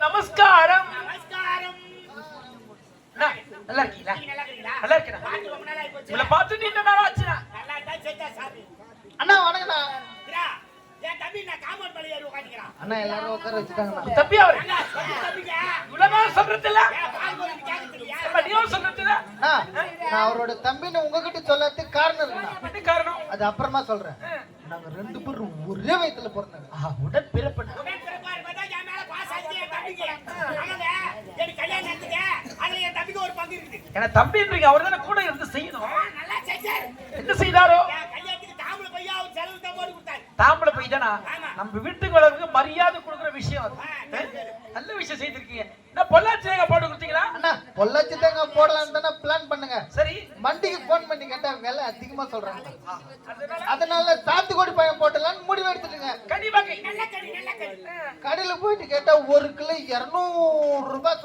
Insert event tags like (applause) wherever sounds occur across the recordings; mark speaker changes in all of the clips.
Speaker 1: நமஸ்காரம்.
Speaker 2: நமஸ்காரம்.
Speaker 1: அண்ணா, நல்லா இருக்கீங்களா?
Speaker 2: நல்லா இருக்கீங்களா?
Speaker 1: உங்களை பார்த்து நீண்ட
Speaker 2: சாமி.
Speaker 3: அண்ணா வணக்கண்ணா அண்ணா எல்லாரும் உட்கார வச்சுட்டாங்கண்ணா
Speaker 1: தம்பி அவர். இவ்வளவு
Speaker 3: அண்ணா நான் அவரோட தம்பின்னு உங்ககிட்ட சொல்லறதுக்கு காரணம் இருக்குண்ணா
Speaker 1: காரணம்?
Speaker 3: அது அப்புறமா சொல்றேன். நாங்க ரெண்டு பேரும் ஒரே வயசுல பிறந்தாங்க
Speaker 1: உடன் பிறப்பண்ணா
Speaker 2: உடன் பிறப்பாரு பார்த்தா என் மேல பாஸ் ஆகுது என் தம்பிக்கு ஆமாங்க எனக்கு கல்யாணம் நடக்குது அதுல என் தம்பிக்கு ஒரு பங்கு இருக்குது
Speaker 1: ஏன்னா தம்பின்றீங்க அவர் தானே கூட இருந்து செய்யணும். என்ன செய்தாரோ?
Speaker 2: தாம்பளை பையா தான்.
Speaker 1: நம்ம வீட்டுக்கு வரவங்க மரியாதை கொடுக்குற விஷயம். நல்ல விஷயம் செய்திருக்கீங்க. என்ன பொள்ளாச்சி தேங்காய் போட்டு கொடுத்தீங்களா?
Speaker 3: அண்ணா பொள்ளாச்சி தேங்காய் போடலாம்னு தானே பிளான் பண்ணுங்க.
Speaker 1: சரி.
Speaker 3: மண்டிக்கு பண்ணி கேட்டா விலை அதிகமா சொல்றாங்க.
Speaker 1: அதனால
Speaker 3: சாத்துக்குடி பழம் போட்டலாம்னு முடிவு எடுத்துட்டுங்க. கடையில போயிட்டு கேட்டா ஒரு கிலோ இருநூறு ரூபாய்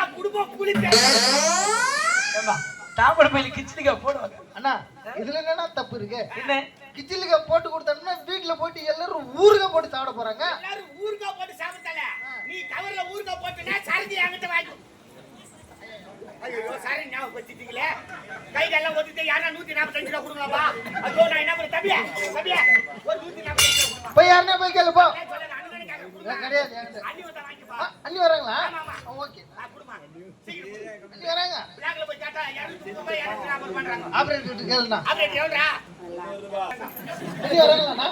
Speaker 2: என் குடும்பம்
Speaker 1: தாம்பளை பையில கிச்சடிக்காய் போடுவாங்க.
Speaker 3: அண்ணா இதுல என்னன்னா தப்பு இருக்கு?
Speaker 1: என்ன?
Speaker 3: கிச்சிலிக்கா போட்டு கொடுத்தோம்னா வீட்டுல போயிட்டு எல்லாரும் ஊறுகாய் போட்டு சாப்பிட போறாங்க.
Speaker 2: எல்லாரும் ஊறுகாய் போட்டு சாப்பிட்டல நீ கவர்ல ஊறுகாய் போட்டுனா சரக்கு என்கிட்ட வாங்கி ஐயோ சாரி ஞாபகம் வச்சுட்டீங்களே கை எல்லாம் ஒதுட்டு யாரா நூத்தி நாற்பத்தஞ்சு ரூபா கொடுங்களாப்பா? ஐயோ நான் என்ன பண்ண தம்பியா தம்பியா ஒரு நூத்தி நாற்பத்தஞ்சு ரூபா
Speaker 3: போய் யாருன்னா போய் கேளு கிடையாது.
Speaker 2: அண்ணி
Speaker 3: வராங்களா. ஓகே. அண்ணி வராங்க
Speaker 2: நாற்பது பண்றாங்க.
Speaker 3: ஆபரேட்டர் கேளுண்ணா. அண்ணி வராங்களாண்ணா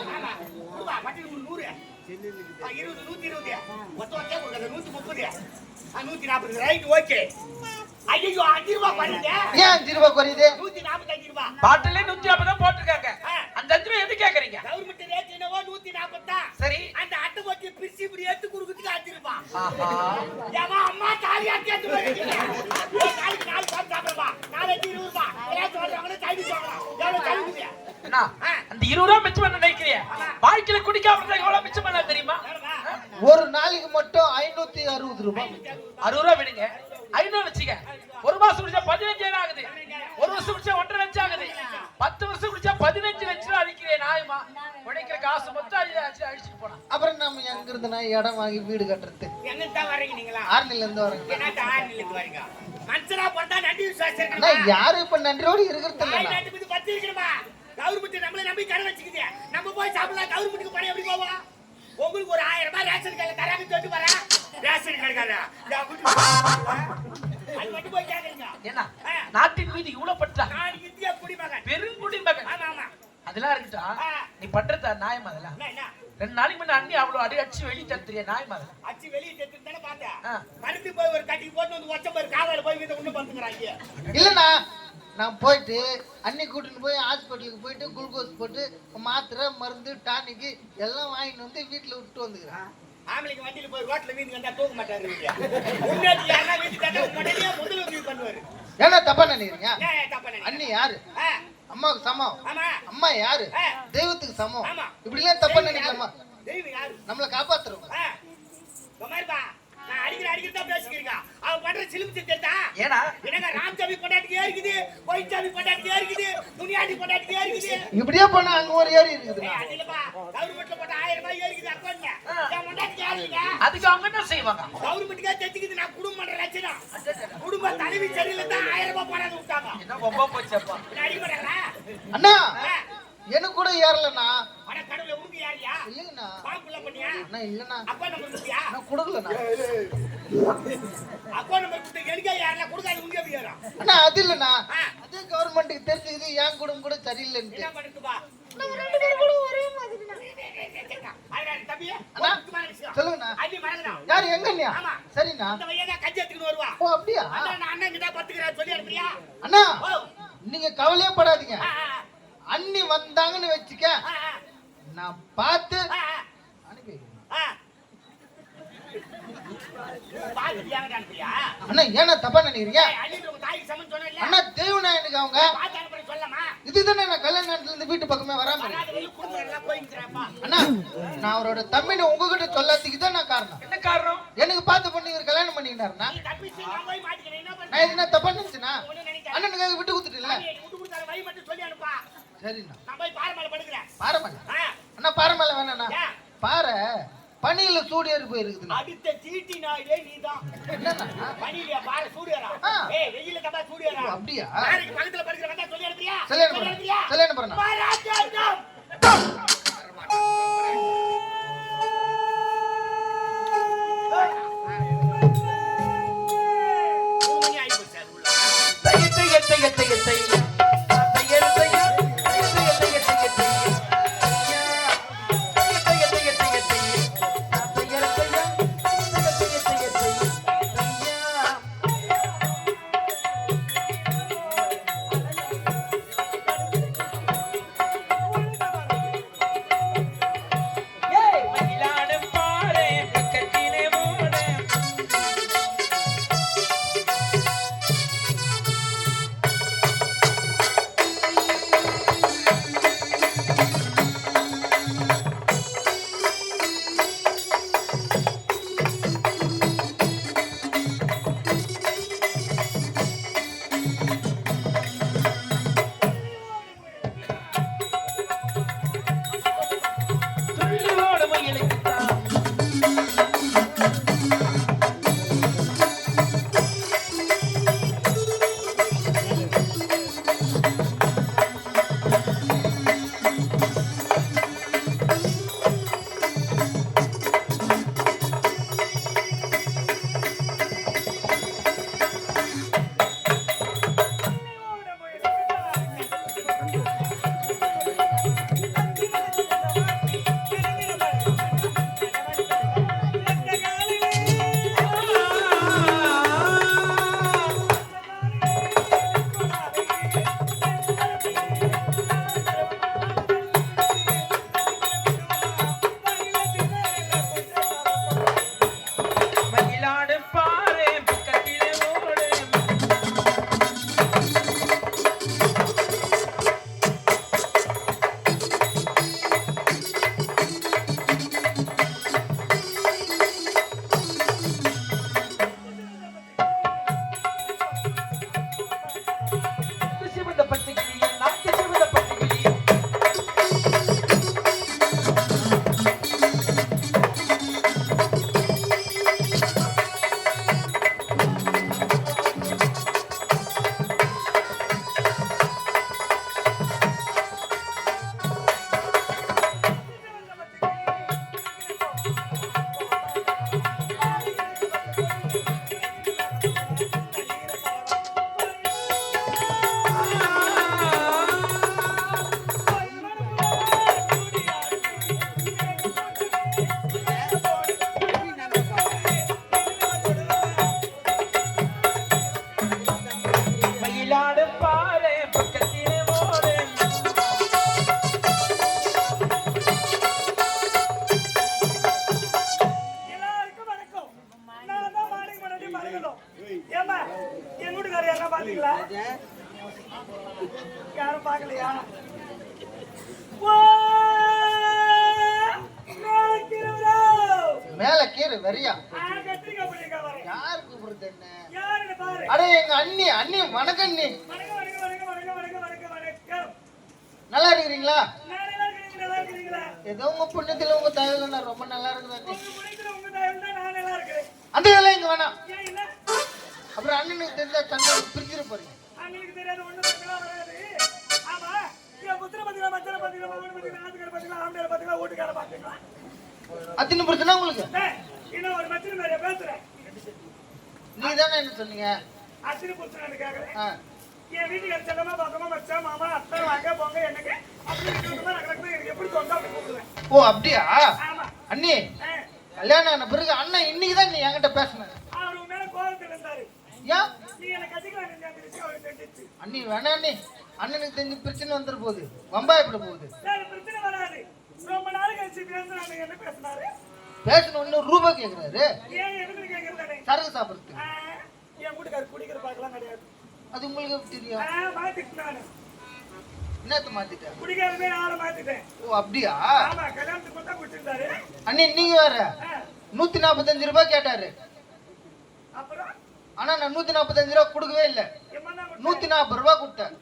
Speaker 2: இருபது நூத்தி இருபது. மொத்தம் நூத்தி முப்பது. நூத்தி நாற்பது ரைட் ஓகே. ஐயோ அஞ்சு ரூபாய் பண்ணுங்க
Speaker 3: ஏன் அஞ்சு ரூபாய் குறையுது?
Speaker 2: நூத்தி நாற்பத்தஞ்சு ரூபாய்.
Speaker 1: பாட்டிலே நூத்தி ஐம்பது தான் போட்டிருக்காங்க. அந்த அஞ்சு ரூபாய் எது கேக்குறீங்க?
Speaker 2: கவர்மெண்ட் ரேட் என்னவோ நூத்தி நாற்பத்தான்
Speaker 1: சரி.
Speaker 2: அந்த அட்டை போட்டு பிரிச்சு இப்படி எடுத்து கொடுக்குறதுக்கு அஞ்சு ரூபாய்
Speaker 1: ஆஹா.
Speaker 2: ஏமா அம்மா தாலி அட்டை எடுத்து போயிருக்கீங்க. ஒரு நாளைக்கு நாலு சாப்பிட்டு சாப்பிடுவா? நாளைக்கு இருபது ரூபாய் ஏதாவது சொல்றாங்கன்னா கைது சொல்லலாம் எவ்வளவு கழுவுது
Speaker 1: அண்ணா, அந்த இருபது ரூபா மிச்சம் பண்ண நினைக்கிறீங்க வாழ்க்கையில குடிக்காம எவ்வளவு மிச்சம் பண்ண தெரியுமா?
Speaker 3: ஒரு நாளைக்கு மட்டும் ஐநூத்தி அறுபது ரூபாய்
Speaker 1: அறுபது ரூபா. விடுங்க. ஐநூறு வச்சுக்க. ஒரு மாசம் குடிச்சா பதினஞ்சாயிரம் ஆகுது. ஒரு வருஷம் குடிச்சா ஒன்றரை லட்சம் ஆகுது. பத்து வருஷம் குடிச்சா பதினஞ்சு லட்சம் ரூபா அடிக்கிறேன் நியாயமா உழைக்கிற காசு அடி- அடிச்சு அடிச்சுட்டு போனான்
Speaker 3: அப்புறம் நம்ம எங்க இருந்து நான் இடம் வாங்கி வீடு கட்டுறது?
Speaker 2: எங்க தான் வரீங்க நீங்களா
Speaker 3: ஆர்னில இருந்து வரேங்க
Speaker 2: என்ன வரீங்க மனுஷனா பிறந்தா நன்றி விசுவாசம் இருக்கணுமா?
Speaker 3: யாரும் இப்ப நன்றியோடு இருக்கிறது இல்லைண்ணா
Speaker 2: நாட்டு மீது பத்து இருக்கணுமா கவர்மெண்ட் நம்மள நம்பி கடன் வச்சுக்குது. நம்ம போய் சாப்பிடலாம் கவர்மெண்ட்டுக்கு பணம் எப்படி போவோம் உங்களுக்கு ஒரு ஆயிரம் ரூபாய் ரேஷன் கடையில் தராங்க சொல்லிட்டு ரேஷன் கடைக்காரா அது மட்டும் போய் கேக்குறீங்க
Speaker 1: என்ன. நாட்டின் மீது இவ்வளவு பற்றா
Speaker 2: நான் இந்திய குடிமகன்.
Speaker 1: பெருங்குடி மகன்
Speaker 2: ஆமா ஆமா.
Speaker 1: அதெல்லாம் இருக்கட்டும்.
Speaker 2: ஆ.
Speaker 1: நீ பண்றது நியாயம் அதெல்லாம். ரெண்டு நாளைக்கு முன்ன அண்ணி அவ்வளவு அடி அடிச்சு வெளியே தடுத்துறிய நியாயம் அதெல்லாம்
Speaker 2: அச்சு வெளியே செத்து தானே பார்த்தேன்.
Speaker 1: ஆ.
Speaker 2: மறுத்து போய் ஒரு கட்டி போட்டு வந்து ஒச்ச போய் காவல போய் வீட்டை ஒண்ணு பண்ணுங்கிறாங்க
Speaker 3: இல்லண்ணா நான் போயிட்டு அன்னி கூட்டிட்டு போய் ஹாஸ்பிட்டலுக்கு போயிட்டு குளுக்கோஸ் போட்டு மாத்திரை மருந்து டானிக்கு எல்லாம் வாங்கிட்டு வந்து வீட்டுல விட்டு வந்துக்கிறேன்.
Speaker 2: ஆம்பளைக்கு வண்டியில போய் ரோட்ல வீந்து வந்தா தூக்க மாட்டாரு முன்னாடி யாரா வீட்டு முன்னாடியே முதல்ல வீடு பண்ணுவாரு.
Speaker 3: ஏன்னா தப்பா நினைக்கிறீங்க? அண்ணி யாரு?
Speaker 2: ஆ,
Speaker 3: அம்மாவுக்கு சமம். அம்மா யாரு. தெய்வத்துக்கு சமம். இப்படி எல்லாம் தப்பா நினைக்கலாமா? நம்மள காப்பாத்துறவங்க.
Speaker 2: நான் அடிக்கிற அடிக்கிறதா பேசிக்கிறீங்க. அவன் பண்ற சிலுமிச்சு தெரியுதா?
Speaker 1: ஏன்னா
Speaker 2: என்னங்க ராமசாமி பொண்டாட்டிக்கே இருக்குது, பொய்ச்சாமி பொண்டாட்டிக்கே இருக்குது, முனியாண்டி பொண்டாட்டிக்கே இருக்குது.
Speaker 3: இப்படியே போனா அங்க ஒரு ஏரி இருக்குதுண்ணா
Speaker 2: ஏய், அது இல்லப்பா, கவர்மெண்ட்ல போட்ட ஆயிரம் ரூபாய் ஏறிக்குது account ல. என் பொண்டாட்டிக்கு யாரும் இல்ல.
Speaker 1: அதுக்கு அவங்க என்ன செய்வாங்க
Speaker 2: கவர்மெண்ட்டுக்கே தெரிஞ்சுக்குது, நான் குடும்பம் பண்ற லட்சணம். குடும்ப தலைவி சரியில்லை தான் ஆயிரம் ரூபாய் போடாது விட்டாங்க.
Speaker 1: என்ன ரொம்ப போச்சப்பா
Speaker 2: என்ன அடிக்க மாட்டாங்களா?
Speaker 3: அண்ணா எனக்கு கூட ஏறலண்ணா
Speaker 2: அட கடவுளே, உனக்கு யாருயா?
Speaker 3: இல்லைங்கண்ணா
Speaker 2: பாம்புல பண்ணியா?
Speaker 3: அண்ணா இல்லண்ணா
Speaker 2: அப்பா நம்பர் கொடுத்தியா?
Speaker 3: நான் கொடுக்கலண்ணா
Speaker 2: அப்பா நம்பர் கொடுத்த எனக்கே யாரெல்லாம் கொடுக்காது, எப்படி ஏறும்?
Speaker 3: அண்ணா அது இல்லண்ணா. அதே கவர்மெண்ட்டுக்கு தெரிஞ்சுக்குது என் குடும்பம் கூட சரியில்லைன்ட்டு
Speaker 2: என்ன
Speaker 3: அண்ணா.
Speaker 2: ஒரு விஷயம்.
Speaker 3: சொல்லுங்கண்ணா. யாரு எங்க அண்ணியா
Speaker 2: ஆமா.
Speaker 3: சரிண்ணா
Speaker 2: இந்த பையன் தான் கஞ்சி எடுத்துக்கின்னு வருவா.
Speaker 3: ஓ அப்படியா
Speaker 2: அண்ணா, நான் அண்ணன் கிட்ட பத்துக்கிறேன், சொல்லி அனுப்புறியா?
Speaker 3: அண்ணா
Speaker 2: ஓ,
Speaker 3: நீங்க கவலையே படாதீங்க அண்ணி வந்தாங்கன்னு வச்சுக்க. நான் பார்த்து அனுப்பி? அண்ணா ஏன்னா தப்பா நினைக்கிறீங்க? அண்ணா அவங்க
Speaker 2: பார்த்து அனுப்புறேன் சொல்லலாமா?
Speaker 3: இதுதானே நான் கல்யாண நேரத்துல இருந்து வீட்டு பக்கமே வராம. அண்ணா நான் அவரோட தம்பினை உங்ககிட்ட சொல்லாததுக்கு தான் நான் காரணம்.
Speaker 1: என்ன காரணம்?
Speaker 3: எனக்கு பார்த்து பண்ணி இவர் கல்யாணம் பண்ணிக்கிட்டாருண்ணா.
Speaker 2: நான் என்ன
Speaker 3: தப்பா நினைச்சுனா. அண்ணனுக்காக விட்டு கொடுத்துட்டு சரிண்ணா.
Speaker 4: நான் போய் பாறை மேல படுக்கிறேன்.
Speaker 3: பாறை அண்ணா பாறை மேல வேணாண்ணா? பாறை பனியில சூடு ஏறி போயிருக்குதுண்ணா.
Speaker 4: அடுத்த தீட்டி நாயிலே நீதான்.
Speaker 3: என்னண்ணா?
Speaker 4: பனியில பாறை சூடுறா. ஏய் வெயில சூடுறா
Speaker 3: ஓ, அப்படியா?
Speaker 4: நாளைக்கு பக்கத்துல படுக்கிற வந்தா சொல்லி அனுப்புறியா?
Speaker 3: சொல்லி அனுப்புறேன். சொல்லி.
Speaker 4: மகாராஜா
Speaker 3: இருக்கிறீங்களா? ஏதோ உங்க புண்ணியத்துல உங்க தயவுல ரொம்ப நல்லா இருக்கிறேன். அந்த இதெல்லாம் இங்க வேணாம்? அப்புறம் அண்ணனுக்கு தெரிஞ்சா சண்டை பிரிச்சிட போறீங்க
Speaker 5: பிரச்சனை?
Speaker 3: அத்தின பிரச்சனை உங்களுக்கு. நீ தானே என்ன சொன்னீங்க
Speaker 5: அத்தினி புத்திரன்னு கேக்குறேன். என் வீட்டுக்கார செல்லமா, பக்கமா, மச்சான், மாமா, அத்தை, வாங்க, போங்க, எனக்கு
Speaker 3: ஓ அப்படியா
Speaker 5: ஆமா.
Speaker 3: அண்ணி கல்யாணம் ஆன பிறகு அண்ணன் இன்னைக்கு தான் நீ என்கிட்ட பேசின
Speaker 5: அவர் உன் மேல கோபத்துல இருந்தாரு.
Speaker 3: ஏன்
Speaker 5: நீ என்னை கட்டிக்கலாம்னு நினைச்ச விஷயம் அவருக்கு தெரிஞ்சிச்சு.
Speaker 3: அண்ணி வேணா அண்ணி அண்ணனுக்கு தெரிஞ்சு பிரச்சனை வந்துட போகுது வம்பாயப்பட போகுது
Speaker 5: பேசினாரு?
Speaker 3: பேசணும் ரூபா கேக்குறாரு? சரக்கு சாப்பிடுறதுக்கு. அது உங்களுக்கு தெரியும் என்னத்த ஓ அப்படியா?
Speaker 5: ஆமா
Speaker 3: நீங்க வேற? நூத்தி நாற்பத்தஞ்சு ரூபாய் கேட்டாரு. ஆனா நான் நூத்தி நாற்பத்தஞ்சு ரூபாய் கொடுக்கவே இல்லை. நூத்தி நாற்பது ரூபாய் கொடுத்தேன்.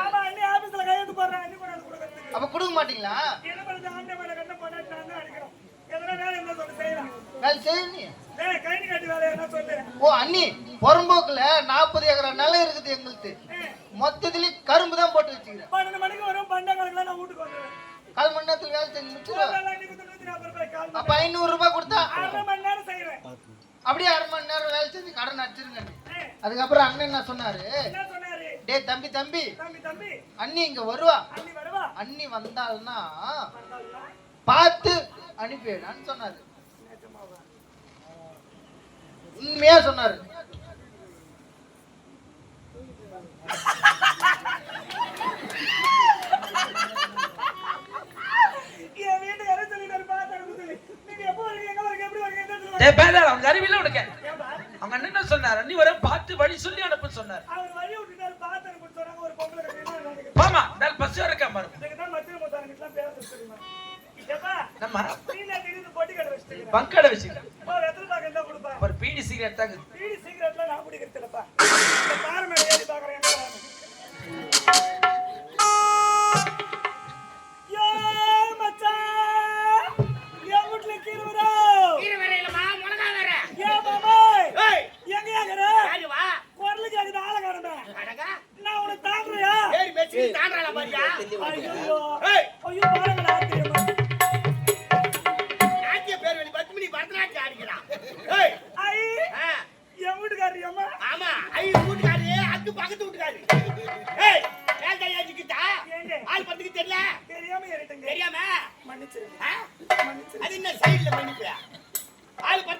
Speaker 4: ஆமா கையெழுத்து போடுறேன் அண்ணி
Speaker 3: அப்ப கொடுக்க மாட்டீங்களா?
Speaker 4: என்ன பண்றது ஆண்டே மேல கண்ண வேலை என்ன
Speaker 3: வேலை
Speaker 4: செய்யணும் டேய் என்ன சொல்லு.
Speaker 3: ஓ அண்ணி பொறம்போக்குல 40 ஏக்கர் நிலம் இருக்குது எங்களுக்கு மொத்தத்துல கரும்பு தான் போட்டு
Speaker 4: வச்சிருக்கேன் மணிக்கு வரும் பண்டங்களுக்கு நான் வீட்டுக்கு
Speaker 3: வந்துறேன் மணி நேரத்துல வேலை செஞ்சு
Speaker 4: முடிச்சிருவோம்
Speaker 3: அப்ப ஐநூறு ரூபாய் கொடுத்தா?
Speaker 4: அரை மணி நேரம் செய்யறேன்
Speaker 3: அப்படியே அரை மணி நேரம் வேலை செஞ்சு கடன் அடிச்சிருங்க அதுக்கப்புறம் அண்ணன் என்ன சொன்னாரு? டே தம்பி தம்பி. அண்ணி இங்க வருவா.
Speaker 4: அண்ணி வந்தால்னா
Speaker 3: பார்த்து அனுப்பிவிடான்னு சொன்னாரு. உண்மையா சொன்னாரு.
Speaker 1: அவங்க என்ன சொன்னார்? அன்னி வர பார்த்து வழி சொல்லி
Speaker 4: அனுப்ப சொன்னார்.
Speaker 1: பங்கடை வச்சுக்கிறேன் ஒரு பீடி சிகரெட் தாங்க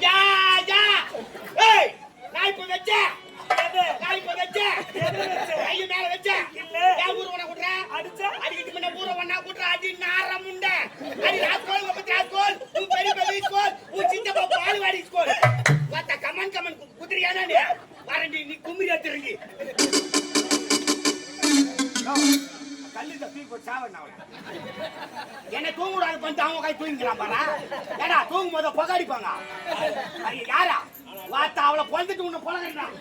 Speaker 2: Yeah. உக்காய் தூங்கிக்கிறான் பாரா. ஏடா தூங்கும் போத புகடிப்பாங்க யாரா? வாத்தா அவளை குழந்தைட்டு உன்னை புலகிறான்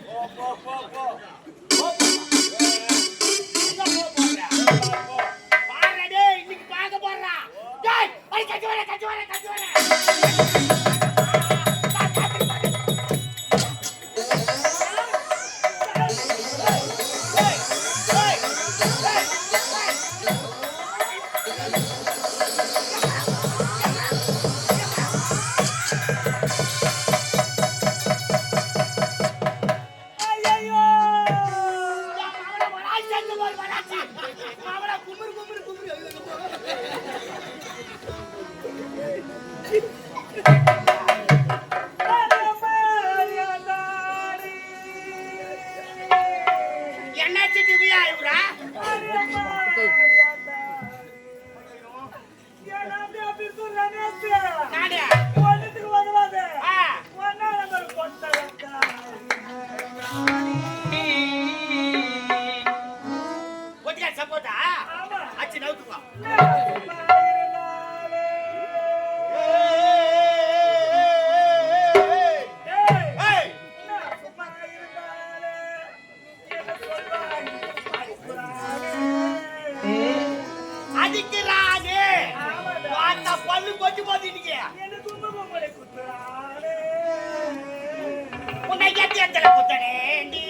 Speaker 2: எத்தல குத்தனேண்டி.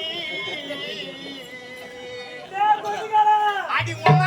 Speaker 2: அடி உம்மா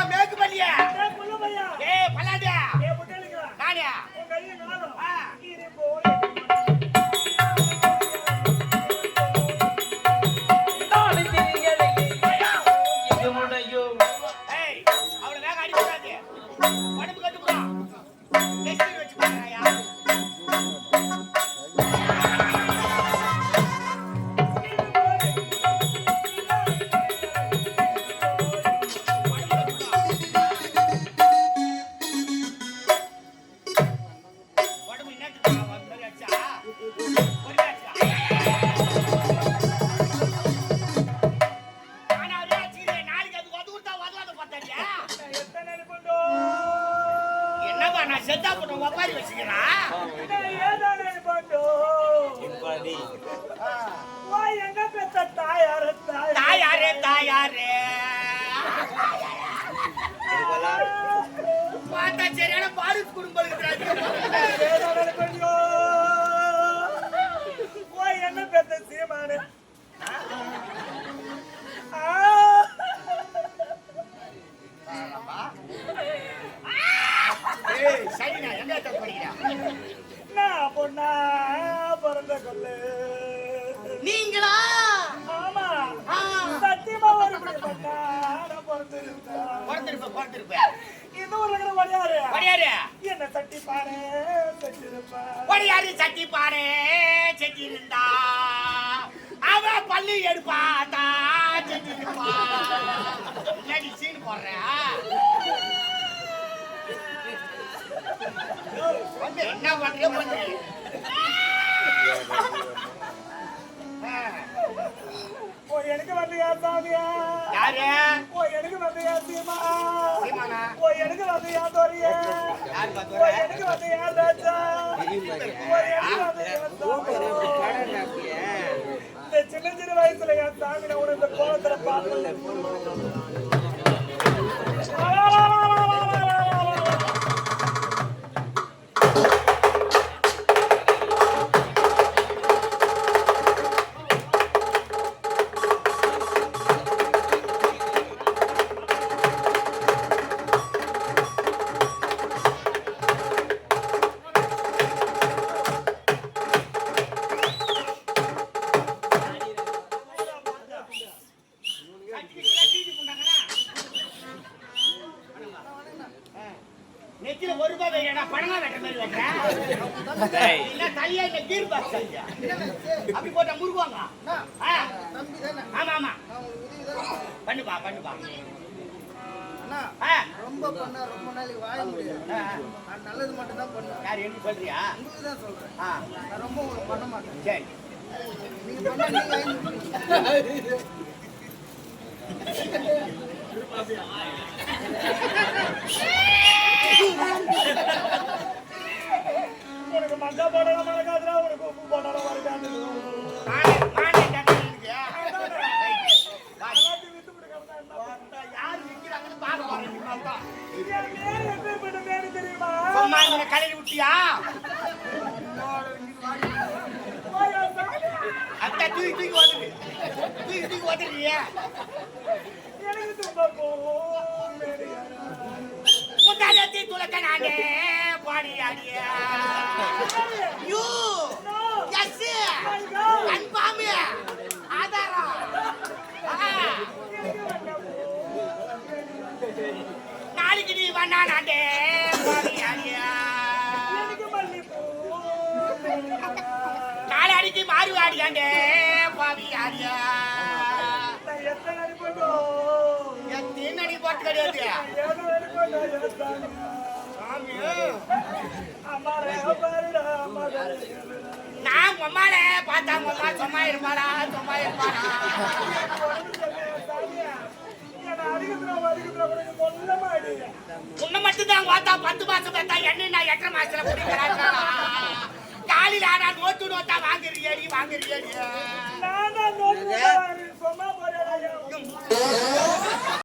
Speaker 4: பாரு
Speaker 2: செட்டி இருந்தா அவ பள்ளி எடுப்பா தான் செட்டி இருப்பா என்னடி சீன் போடுற? வந்து என்ன பண்ற பண்ணு
Speaker 4: ஓ எனக்கு வந்தியா சாமியா
Speaker 2: யாரு
Speaker 4: ஓ எனக்கு வந்தியா சீமா
Speaker 2: சீமானா?
Speaker 4: ஓ எனக்கு வந்தியா தோரியா ஓ? எனக்கு வந்தியா ராஜா ஓ எனக்கு சாமி. இந்த சின்ன சின்ன வயசுல என் சாமி நான் உனக்கு இந்த கோலத்துல பார்த்தேன்
Speaker 2: இல்ல கீர் பாக்ஸ் தலையா அப்படி போட்டா முருகுவாங்க ஆ,
Speaker 3: தம்பி தானே.
Speaker 2: ஆமா ஆமா. பண்ணுப்பா பண்ணுப்பா.
Speaker 3: ரொம்ப பண்ணா ரொம்ப நாளைக்கு வாழ முடியாது. நல்லது மட்டும் தான் பண்ணுவேன்.
Speaker 2: யார் என்ன சொல்றியா?
Speaker 3: உங்களுக்கு தான் சொல்றேன்.
Speaker 2: ஆ,
Speaker 3: நான் ரொம்ப உங்களுக்கு பண்ண மாட்டேன்.
Speaker 2: சரி.
Speaker 3: நீங்க பண்ணா நீங்க. (laughs)
Speaker 4: உனக்கு மஞ்சள் போடலாம் மறக்காதுடா உனக்கு உப்பு போடலாம் மறக்காது
Speaker 2: கலையில விட்டியா?
Speaker 4: ஓ, என் சாமி.
Speaker 2: அத்தை தூக்கி தூக்கி வந்துடு தூக்கி தூக்கி வந்துடுறியே
Speaker 4: எனக்கு துன்பம் போகும்
Speaker 2: நானே பாடி யூ எஸ் கன்ஃபார்ம். ஆதாரம். நாளைக்கு நீ மாறுவாடியாண்டே
Speaker 4: பாவியாடியா எத்தனை அடி அம்மாரிடா, அம்மாரே.
Speaker 2: நான் உம்மால பார்த்தா உம்மா சும்மா இருப்பாளா சும்மா இருப்பாளா? உன்னை மட்டும்தான் பார்த்தா பத்து மாசம் பார்த்தா என்ன நான் எட்டரை மாசத்துல குடிக்கிறாங்களா காலையில ஆனா நோட்டு நோட்டா வாங்குறியடி வாங்குறியடி.